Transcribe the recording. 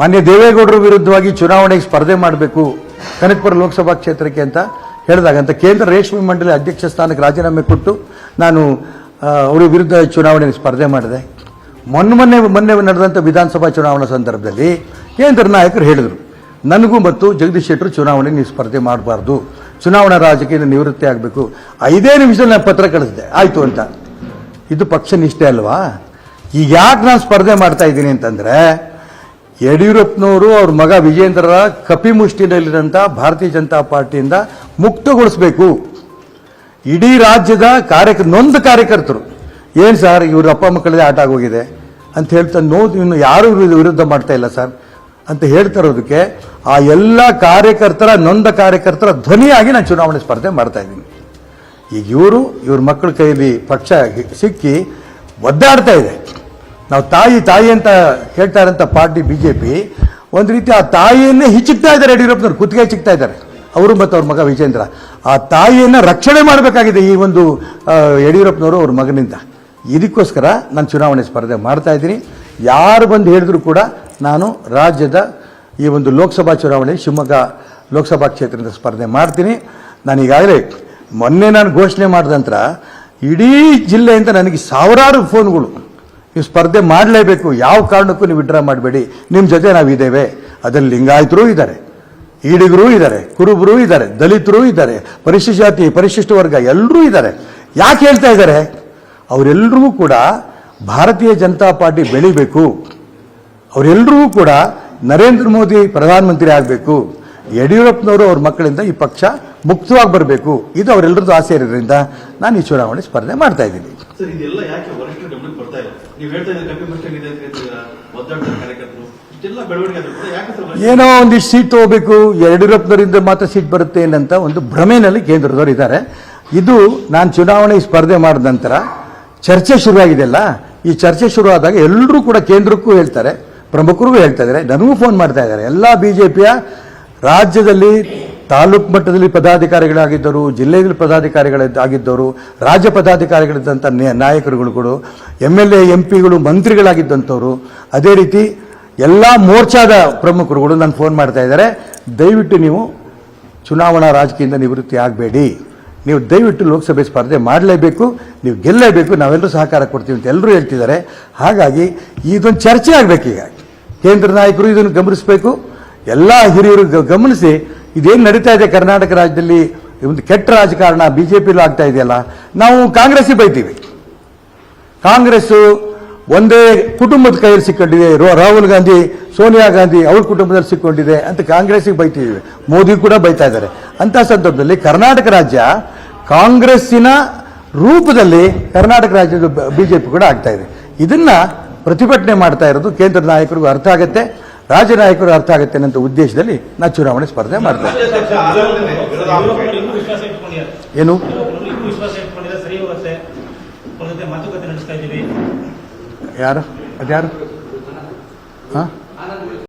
ಮಾನ್ಯ ದೇವೇಗೌಡರ ವಿರುದ್ಧವಾಗಿ ಚುನಾವಣೆಗೆ ಸ್ಪರ್ಧೆ ಮಾಡಬೇಕು, ಕನಕಪುರ ಲೋಕಸಭಾ ಕ್ಷೇತ್ರಕ್ಕೆ ಅಂತ ಹೇಳಿದಾಗ, ಅಂತ ಕೇಂದ್ರ ರೇಷ್ಮೆ ಮಂಡಳಿ ಅಧ್ಯಕ್ಷ ಸ್ಥಾನಕ್ಕೆ ರಾಜೀನಾಮೆ ಕೊಟ್ಟು ನಾನು ಅವರ ವಿರುದ್ಧ ಚುನಾವಣೆಗೆ ಸ್ಪರ್ಧೆ ಮಾಡಿದೆ. ಮೊನ್ನೆ ಮೊನ್ನೆ ಮೊನ್ನೆ ನಡೆದಂಥ ವಿಧಾನಸಭಾ ಚುನಾವಣಾ ಸಂದರ್ಭದಲ್ಲಿ ಕೇಂದ್ರ ನಾಯಕರು ಹೇಳಿದರು, ನನಗೂ ಮತ್ತು ಜಗದೀಶ್ ಶೆಟ್ಟರು ಚುನಾವಣೆ ನೀವು ಸ್ಪರ್ಧೆ ಮಾಡಬಾರ್ದು. ಚುನಾವಣಾ ರಾಜಕೀಯ ನಿವೃತ್ತಿ ಆಗಬೇಕು. ಐದೇ ನಿಮಿಷದಲ್ಲಿ ನಾನು ಪತ್ರ ಕಳಿಸಿದೆ, ಆಯಿತು ಅಂತ. ಇದು ಪಕ್ಷ ನಿಷ್ಠೆ ಅಲ್ವಾ? ಈಗ ಯಾಕೆ ನಾನು ಸ್ಪರ್ಧೆ ಮಾಡ್ತಾ ಇದ್ದೀನಿ ಅಂತಂದ್ರೆ ಯಡಿಯೂರಪ್ಪನವರು ಅವ್ರ ಮಗ ವಿಜೇಂದ್ರರ ಕಪಿಮುಷ್ಟಿನಲ್ಲಿರೋಂಥ ಭಾರತೀಯ ಜನತಾ ಪಾರ್ಟಿಯಿಂದ ಮುಕ್ತಗೊಳಿಸಬೇಕು. ಇಡೀ ರಾಜ್ಯದ ಕಾರ್ಯಕ, ನೊಂದ ಕಾರ್ಯಕರ್ತರು, ಏನು ಸರ್ ಇವ್ರ ಅಪ್ಪ ಮಕ್ಕಳದೇ ಆಟ ಆಗೋಗಿದೆ ಅಂತ ಹೇಳ್ತಾ ನೋಡಿ ಇನ್ನು ಯಾರು ವಿರುದ್ಧ- ವಿರುದ್ಧ ಮಾಡ್ತಾ ಇಲ್ಲ ಸರ್ ಅಂತ ಹೇಳ್ತಾ ಇರೋದಕ್ಕೆ ಆ ಎಲ್ಲ ಕಾರ್ಯಕರ್ತರ, ನೊಂದ ಕಾರ್ಯಕರ್ತರ ಧ್ವನಿಯಾಗಿ ನಾನು ಚುನಾವಣೆ ಸ್ಪರ್ಧೆ ಮಾಡ್ತಾ ಇದ್ದೀನಿ. ಈಗ ಇವರು, ಇವ್ರ ಮಕ್ಕಳ ಕೈಯಲ್ಲಿ ಪಕ್ಷ ಸಿಕ್ಕಿ ಒದ್ದಾಡ್ತಾ ಇದೆ. ನಾವು ತಾಯಿ ತಾಯಿ ಅಂತ ಹೇಳ್ತಾ ಇರೋಂಥ ಪಾರ್ಟಿ ಬಿಜೆಪಿ ಒಂದು ರೀತಿ ಆ ತಾಯಿಯನ್ನೇ ಹಿಚ್ಚುತ್ತಾ ಇದ್ದಾರೆ ಯಡಿಯೂರಪ್ಪನವ್ರು, ಕುತ್ತಿಗೆ ಹಿಚ್ಚಿಕ್ತಾ ಇದ್ದಾರೆ. ಅವರು ಮತ್ತು ಅವ್ರ ಮಗ ವಿಜೇಂದ್ರ. ಆ ತಾಯಿಯನ್ನು ರಕ್ಷಣೆ ಮಾಡಬೇಕಾಗಿದೆ ಈ ಒಂದು ಯಡಿಯೂರಪ್ಪನವರು ಅವ್ರ ಮಗನಿಂದ. ಇದಕ್ಕೋಸ್ಕರ ನಾನು ಚುನಾವಣೆ ಸ್ಪರ್ಧೆ ಮಾಡ್ತಾ ಇದ್ದೀನಿ. ಯಾರು ಬಂದು ಹೇಳಿದ್ರು ಕೂಡ ನಾನು ರಾಜ್ಯದ ಈ ಒಂದು ಲೋಕಸಭಾ ಚುನಾವಣೆ, ಶಿವಮೊಗ್ಗ ಲೋಕಸಭಾ ಕ್ಷೇತ್ರದಿಂದ ಸ್ಪರ್ಧೆ ಮಾಡ್ತೀನಿ. ನಾನು ಈಗಾಗಲೇ ಮೊನ್ನೆ ನಾನು ಘೋಷಣೆ ಮಾಡಿದ ನಂತರ ಇಡೀ ಜಿಲ್ಲೆಯಿಂದ ನನಗೆ ಸಾವಿರಾರು ಫೋನ್ಗಳು ನೀವು ಸ್ಪರ್ಧೆ ಮಾಡಲೇಬೇಕು. ಯಾವ ಕಾರಣಕ್ಕೂ ನೀವು ವಿಡ್ರಾ ಮಾಡಬೇಡಿ. ನಿಮ್ಮ ಜೊತೆ ನಾವಿದ್ದೇವೆ ಅದರಲ್ಲಿ ಲಿಂಗಾಯತರೂ ಇದ್ದಾರೆ. ಈಡಿಗರೂ ಇದ್ದಾರೆ. ಕುರುಬರು ಇದ್ದಾರೆ. ದಲಿತರು ಇದ್ದಾರೆ. ಪರಿಶಿಷ್ಟ ಜಾತಿ, ಪರಿಶಿಷ್ಟ ವರ್ಗ ಎಲ್ಲರೂ ಇದ್ದಾರೆ. ಯಾಕೆ ಹೇಳ್ತಾ ಇದ್ದಾರೆ? ಅವರೆಲ್ಲರಿಗೂ ಕೂಡ ಭಾರತೀಯ ಜನತಾ ಪಾರ್ಟಿ ಬೆಳಿಬೇಕು. ಅವರೆಲ್ಲರಿಗೂ ಕೂಡ ನರೇಂದ್ರ ಮೋದಿ ಪ್ರಧಾನಮಂತ್ರಿ ಆಗಬೇಕು. ಯಡಿಯೂರಪ್ಪನವರು ಅವ್ರ ಮಕ್ಕಳಿಂದ ಈ ಪಕ್ಷ ಮುಕ್ತವಾಗಿ ಬರಬೇಕು. ಇದು ಅವರೆಲ್ಲರದ್ದು ಆಸೆ ಇರೋದ್ರಿಂದ ನಾನು ಈ ಚುನಾವಣೆ ಸ್ಪರ್ಧೆ ಮಾಡ್ತಾ ಇದ್ದೀನಿ. ಏನೋ ಒಂದಿಷ್ಟು ಸೀಟ್ ತಗೋಬೇಕು, ಯಡಿಯೂರಪ್ಪನವರಿಂದ ಮಾತ್ರ ಸೀಟ್ ಬರುತ್ತೆ ಅಂತ ಒಂದು ಭ್ರಮೆನಲ್ಲಿ ಕೇಂದ್ರದವರು ಇದ್ದಾರೆ. ಇದು ನಾನು ಚುನಾವಣೆ ಸ್ಪರ್ಧೆ ಮಾಡಿದ ನಂತರ ಚರ್ಚೆ ಶುರುವಾಗಿದೆಯಲ್ಲ ಈ ಚರ್ಚೆ ಶುರುವಾದಾಗ ಎಲ್ಲರೂ ಕೂಡ ಕೇಂದ್ರಕ್ಕೂ ಹೇಳ್ತಾರೆ, ಪ್ರಮುಖರಿಗೂ ಹೇಳ್ತಾ ಇದ್ದಾರೆ. ನನಗೂ ಫೋನ್ ಮಾಡ್ತಾ ಇದ್ದಾರೆ. ಎಲ್ಲ ಬಿಜೆಪಿಯ ರಾಜ್ಯದಲ್ಲಿ ತಾಲೂಕು ಮಟ್ಟದಲ್ಲಿ ಪದಾಧಿಕಾರಿಗಳಾಗಿದ್ದರು, ಜಿಲ್ಲೆಯಲ್ಲಿ ಪದಾಧಿಕಾರಿಗಳಾಗಿದ್ದವರು ರಾಜ್ಯ ಪದಾಧಿಕಾರಿಗಳಿದ್ದಂಥ ನಾಯಕರುಗಳು ಕೂಡ ಎಂ ಎಲ್ ಎ, ಎಂ ಪಿಗಳು, ಮಂತ್ರಿಗಳಾಗಿದ್ದಂಥವ್ರು. ಅದೇ ರೀತಿ ಎಲ್ಲ ಮೋರ್ಚಾದ ಪ್ರಮುಖರುಗಳು ನಾನು ಫೋನ್ ಮಾಡ್ತಾ ಇದ್ದಾರೆ. ದಯವಿಟ್ಟು ನೀವು ಚುನಾವಣಾ ರಾಜಕೀಯದಿಂದ ನಿವೃತ್ತಿ ಆಗಬೇಡಿ. ನೀವು ದಯವಿಟ್ಟು ಲೋಕಸಭೆ ಸ್ಪರ್ಧೆ ಮಾಡಲೇಬೇಕು, ನೀವು ಗೆಲ್ಲಲೇಬೇಕು ನಾವೆಲ್ಲರೂ ಸಹಕಾರ ಕೊಡ್ತೀವಿ ಅಂತ ಎಲ್ಲರೂ ಹೇಳ್ತಿದ್ದಾರೆ. ಹಾಗಾಗಿ ಇದೊಂದು ಚರ್ಚೆ ಆಗಬೇಕು ಈಗ. ಕೇಂದ್ರ ನಾಯಕರು ಇದನ್ನು ಗಮನಿಸಬೇಕು. ಎಲ್ಲ ಹಿರಿಯರು ಗಮನಿಸಿ ಇದೇನು ನಡೀತಾ ಇದೆ ಕರ್ನಾಟಕ ರಾಜ್ಯದಲ್ಲಿ? ಒಂದು ಕೆಟ್ಟ ರಾಜಕಾರಣ ಬಿಜೆಪಿಲೂ ಆಗ್ತಾ ಇದೆಯಲ್ಲ? ನಾವು ಕಾಂಗ್ರೆಸ್ಸಿಗೆ ಬೈತೀವಿ. ಕಾಂಗ್ರೆಸ್ ಒಂದೇ ಕುಟುಂಬದ ಕೈಯಲ್ಲಿ ಸಿಕ್ಕೊಂಡಿದೆ. ರಾಹುಲ್ ಗಾಂಧಿ, ಸೋನಿಯಾ ಗಾಂಧಿ ಅವ್ರ ಕುಟುಂಬದಲ್ಲಿ ಸಿಕ್ಕೊಂಡಿದೆ ಅಂತ ಕಾಂಗ್ರೆಸ್ಸಿಗೆ ಬೈತಿದ್ದೀವಿ ಮೋದಿ ಕೂಡ ಬೈತಾ ಇದ್ದಾರೆ. ಅಂತ ಸಂದರ್ಭದಲ್ಲಿ ಕರ್ನಾಟಕ ರಾಜ್ಯ ಕಾಂಗ್ರೆಸ್ಸಿನ ರೂಪದಲ್ಲಿ ಕರ್ನಾಟಕ ರಾಜ್ಯದ ಬಿಜೆಪಿ ಕೂಡ ಆಗ್ತಾ ಇದೆ. ಇದನ್ನ ಪ್ರತಿಭಟನೆ ಮಾಡ್ತಾ ಇರೋದು ಕೇಂದ್ರ ನಾಯಕರಿಗೂ ಅರ್ಥ ಆಗುತ್ತೆ. ರಾಜ್ಯ ನಾಯಕರು ಅರ್ಥ ಆಗುತ್ತೆ ಅನ್ನೋ ಉದ್ದೇಶದಲ್ಲಿ ನಾ ಚುನಾವಣೆ ಸ್ಪರ್ಧೆ ಮಾಡ್ತಾ ಇದ್ದೀನಿ. ಇನ್ನೂ ವಿಶ್ವಾಸ ಇಟ್ಕೊಂಡಿದ್ದಾರೆ. ಏನು? ಯಾರು? ಅದ್ಯಾರು? ಹಾಂ?